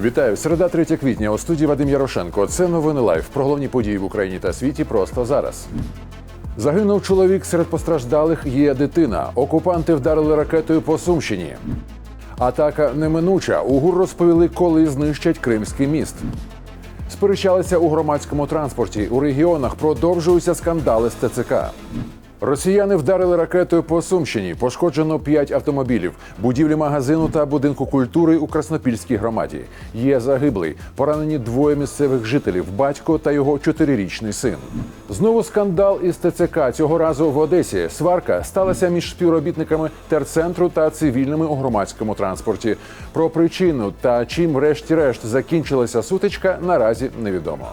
Вітаю, середа 3 квітня у студії Вадим Ярошенко. Це новини лайф про головні події в Україні та світі просто зараз. Загинув чоловік серед постраждалих є дитина. Окупанти вдарили ракетою по Сумщині. Атака неминуча. УГУР розповіли, коли знищать Кримський міст. Сперечалися у громадському транспорті. У регіонах продовжуються скандали з ТЦК. Росіяни вдарили ракетою по Сумщині. Пошкоджено п'ять автомобілів, будівлі магазину та будинку культури у Краснопільській громаді. Є загиблий. Поранені двоє місцевих жителів батько та його чотирирічний син. Знову скандал із ТЦК. Цього разу в Одесі. Сварка сталася між співробітниками терцентру та цивільними у громадському транспорті. Про причину та чим, врешті-решт, закінчилася сутичка, наразі невідомо.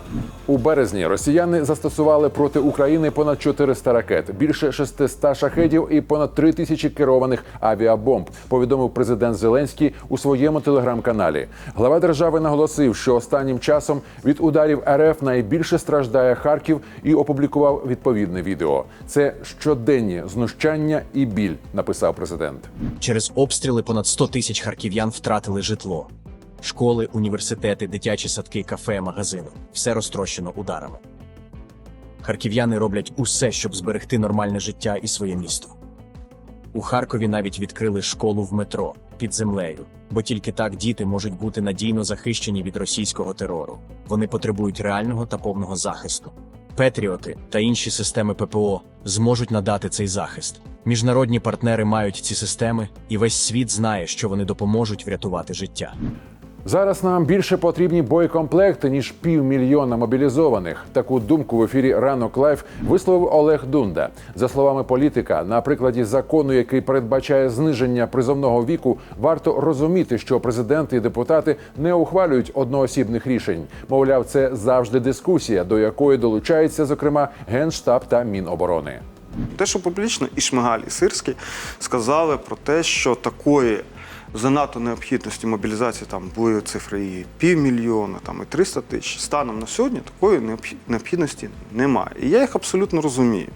У березні росіяни застосували проти України понад 400 ракет, більше 600 шахедів і понад 3 тисячі керованих авіабомб. Повідомив президент Зеленський у своєму телеграм-каналі. Глава держави наголосив, що останнім часом від ударів РФ найбільше страждає Харків і опублікував відповідне відео. Це щоденні знущання і біль, написав президент. Через обстріли понад 100 тисяч харків'ян втратили житло. Школи, університети, дитячі садки, кафе, магазини все розтрощено ударами. Харків'яни роблять усе, щоб зберегти нормальне життя і своє місто. У Харкові навіть відкрили школу в метро під землею, бо тільки так діти можуть бути надійно захищені від російського терору. Вони потребують реального та повного захисту. Петріоти та інші системи ППО зможуть надати цей захист. Міжнародні партнери мають ці системи, і весь світ знає, що вони допоможуть врятувати життя. Зараз нам більше потрібні боєкомплекти ніж півмільйона мобілізованих. Таку думку в ефірі ранок лайф висловив Олег Дунда. За словами політика, на прикладі закону, який передбачає зниження призовного віку, варто розуміти, що президенти і депутати не ухвалюють одноосібних рішень. Мовляв, це завжди дискусія, до якої долучається зокрема генштаб та міноборони. Те, що публічно і Шмигаль, і Сирський сказали про те, що такої занадто необхідності мобілізації там були цифри і півмільйона, там і 300 тисяч. Станом на сьогодні такої необхід- необхідності немає. І я їх абсолютно розумію.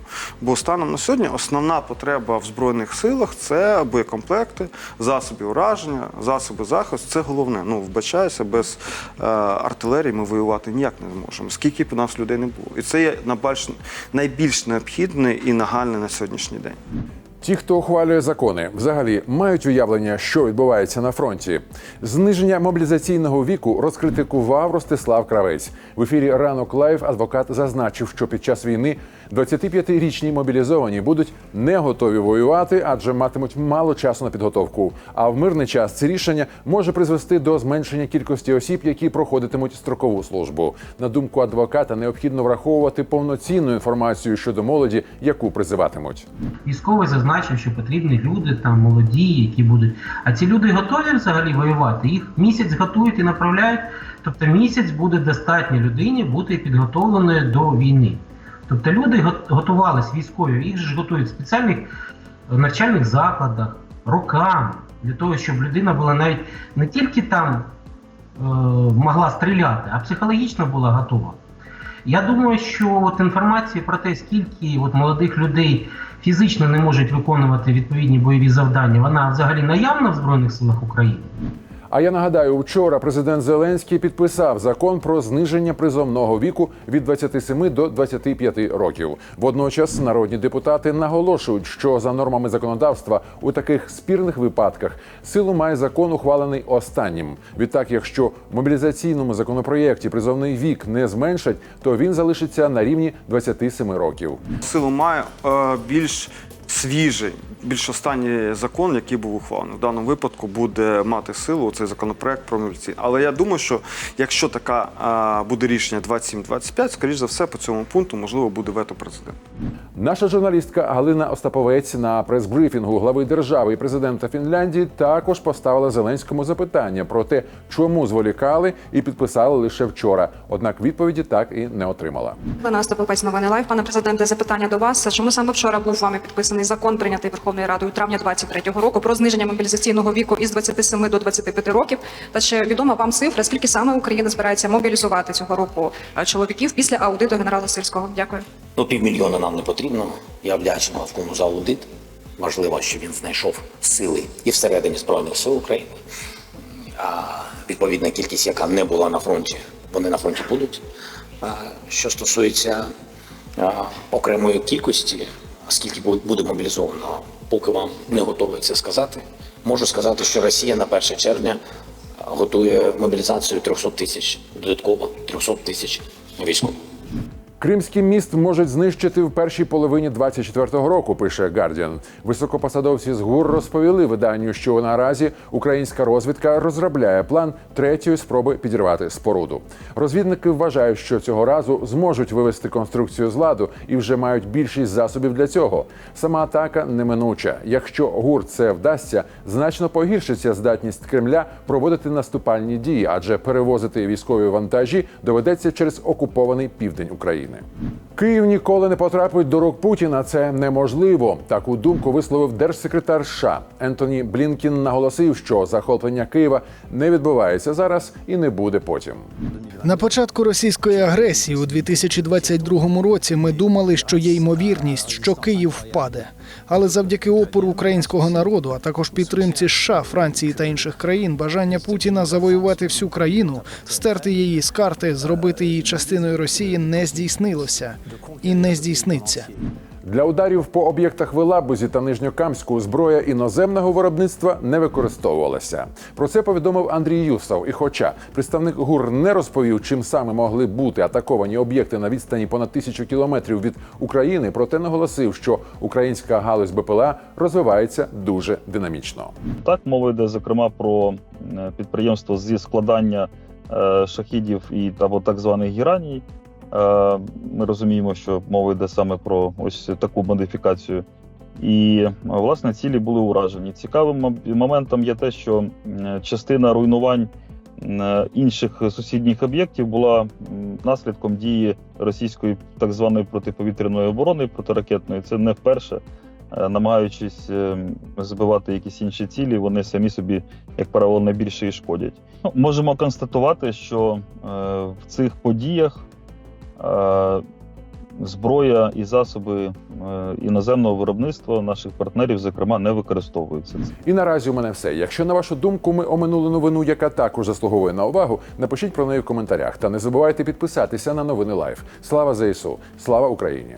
Бо станом на сьогодні основна потреба в збройних силах це боєкомплекти, засоби ураження, засоби захисту. Це головне. Ну вбачаюся, без е, артилерії ми воювати ніяк не зможемо. Скільки б у нас людей не було, і це є найбільш необхідне і нагальне на сьогоднішній день. Ті, хто ухвалює закони, взагалі мають уявлення, що відбувається на фронті. Зниження мобілізаційного віку розкритикував Ростислав Кравець. В ефірі ранок лайв адвокат зазначив, що під час війни 25-річні мобілізовані будуть не готові воювати, адже матимуть мало часу на підготовку. А в мирний час це рішення може призвести до зменшення кількості осіб, які проходитимуть строкову службу. На думку адвоката, необхідно враховувати повноцінну інформацію щодо молоді, яку призиватимуть. Військовий зазначив, що потрібні люди там молоді, які будуть. А ці люди готові взагалі воювати. Їх місяць готують і направляють. Тобто місяць буде достатньо людині бути підготовленою до війни. Тобто люди го- готувались військові, їх ж готують в спеціальних е, навчальних закладах роками для того, щоб людина була навіть не тільки там е, могла стріляти, а психологічно була готова. Я думаю, що от інформація про те, скільки от молодих людей фізично не можуть виконувати відповідні бойові завдання, вона взагалі наявна в Збройних силах України. А я нагадаю, вчора президент Зеленський підписав закон про зниження призовного віку від 27 до 25 років. Водночас народні депутати наголошують, що за нормами законодавства у таких спірних випадках силу має закон, ухвалений останнім. Відтак, якщо в мобілізаційному законопроєкті призовний вік не зменшать, то він залишиться на рівні 27 років. Силу має е, більш свіжий, більш останній закон, який був ухвалений. В даному випадку буде мати силу цей законопроект про мільці. Але я думаю, що якщо така буде рішення 27-25, скоріш за все, по цьому пункту можливо буде вето президента. Наша журналістка Галина Остаповець на прес-брифінгу глави держави і президента Фінляндії також поставила Зеленському запитання про те, чому зволікали і підписали лише вчора. Однак відповіді так і не отримала. Олена Остапець, новини лайв. Пане президенте, запитання до вас. Чому саме вчора був вами підписаний закон, прийнятий Верховною Радою травня 23-го року про зниження мобілізаційного віку із 27 до 25 років? Та чи відома вам цифра, скільки саме Україна збирається мобілізувати цього року е, чоловіків після аудиту генерала Сирського? Дякую. Ну, півмільйона нам не потрібно. Я вдячний Мавкому за аудит. Можливо, що він знайшов сили і всередині Збройних сил України. А відповідна кількість, яка не була на фронті, вони на фронті будуть. А що стосується а, окремої кількості, скільки буде мобілізовано, поки вам не готовий це сказати. Можу сказати, що Росія на 1 червня готує мобілізацію 300 тисяч, додатково 300 тисяч військових. Кримський міст можуть знищити в першій половині 24-го року. Пише Guardian. Високопосадовці з ГУР розповіли виданню, що наразі українська розвідка розробляє план третьої спроби підірвати споруду. Розвідники вважають, що цього разу зможуть вивести конструкцію з ладу і вже мають більшість засобів для цього. Сама атака неминуча. Якщо ГУР це вдасться, значно погіршиться здатність Кремля проводити наступальні дії, адже перевозити військові вантажі доведеться через окупований південь України. Київ ніколи не потрапить до рук Путіна. Це неможливо. Таку думку висловив держсекретар США Ентоні Блінкін. Наголосив, що захоплення Києва не відбувається зараз і не буде потім. На початку російської агресії у 2022 році ми думали, що є ймовірність, що Київ впаде. Але завдяки опору українського народу, а також підтримці США, Франції та інших країн, бажання Путіна завоювати всю країну, стерти її з карти, зробити її частиною Росії не здійснилося і не здійсниться. Для ударів по об'єктах в Елабузі та Нижньокамську зброя іноземного виробництва не використовувалася. Про це повідомив Андрій Юсов. І хоча представник ГУР не розповів, чим саме могли бути атаковані об'єкти на відстані понад тисячу кілометрів від України, проте наголосив, що українська галузь БПЛА розвивається дуже динамічно. Так, мова йде зокрема про е, підприємство зі складання е, шахідів і або так званих гіраній. Е, Ми розуміємо, що мова йде саме про ось таку модифікацію. І е, власне цілі були уражені. Цікавим моментом є те, що частина руйнувань інших сусідніх об'єктів була наслідком дії російської так званої протиповітряної оборони протиракетної. Це не вперше. Е, намагаючись е, збивати якісь інші цілі, вони самі собі, як правило, найбільше і шкодять. Ну, можемо констатувати, що е, в цих подіях е, зброя і засоби е, іноземного виробництва наших партнерів, зокрема, не використовуються. І наразі у мене все. Якщо на вашу думку ми оминули новину, яка також заслуговує на увагу, напишіть про неї в коментарях. Та не забувайте підписатися на новини Лайф. Слава ЗСУ! Слава Україні!